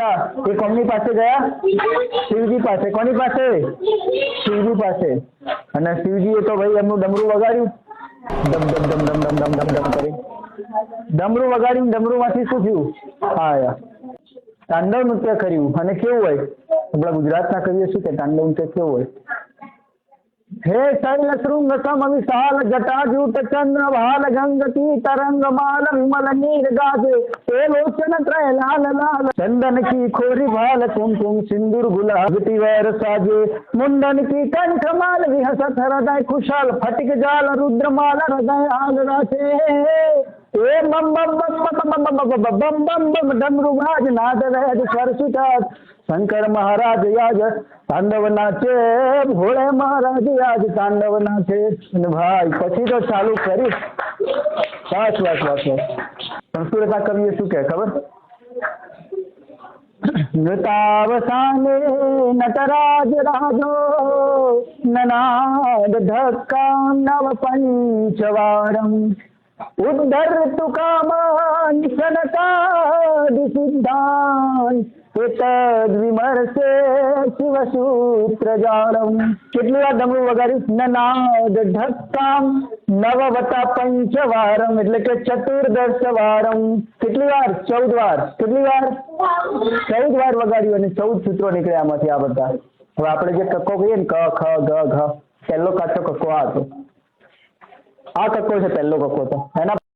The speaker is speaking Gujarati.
હતા એ કોમની પાસે ગયા શિવજી પાસે કોની પાસે શિવજી પાસે અને શિવજીએ તો ભાઈ એમનું ડમરું વગાડ્યું ડમ ડમ ડમ ડમ ડમ ડમ ડમ ડમ કરી ડમરું વગાડીને ડમરૂમાંથી શું થયું હા યાર તાંડવ નૃત્ય કર્યું અને કેવું હોય આપણા ગુજરાતના કહીએ શું કે તાંડવ નૃત્ય કેવું હોય હે શૈલ શૃંગ સમવિ ચંદ્ર ભાલ ગંગ કી તરંગ માલ વિમલ નીર ગાજે चंदन की खोरी बाल कुमकुम सिंदूर गुलाब तिवर साजे मुंडन की कंठ माल विहसत हृदय खुशाल फटिक जाल रुद्र माल हृदय हाल राचे बम बम बम बम बम बम बम बम बम बम डमरुभाज नाद रहज सरसुचाज शंकर महाराज याज तांडव नाचे भोले महाराज याज तांडव नाचे ભાઈ પછી તો ચાલુ કરીશ બસ બસ બસ બસ સંસ્કૃત કવિએ શું કહે ખબર मृतावसाने नटराज राजो ननाद धक्का नव पञ्चवारम् उद्धर्तु कामान् ಪುತ ಜಿಮರ سے शिव सूत्र जालम કેટલી ಅದಮ वगैरह ना धक्का नव वटा पंचवारम એટલે કે ચતુર્દશવારમ કેટલીાર 14વાર કેટલીાર 14વાર વગાડ્યો અને 14 સૂત્રો નીકળ્યામાંથી આ બધા હવે આપણે જે કકો કયન ક ખ ગ ઘ તેલો કાચ કકો આજ આ કકો છે તેલો કકો તો એના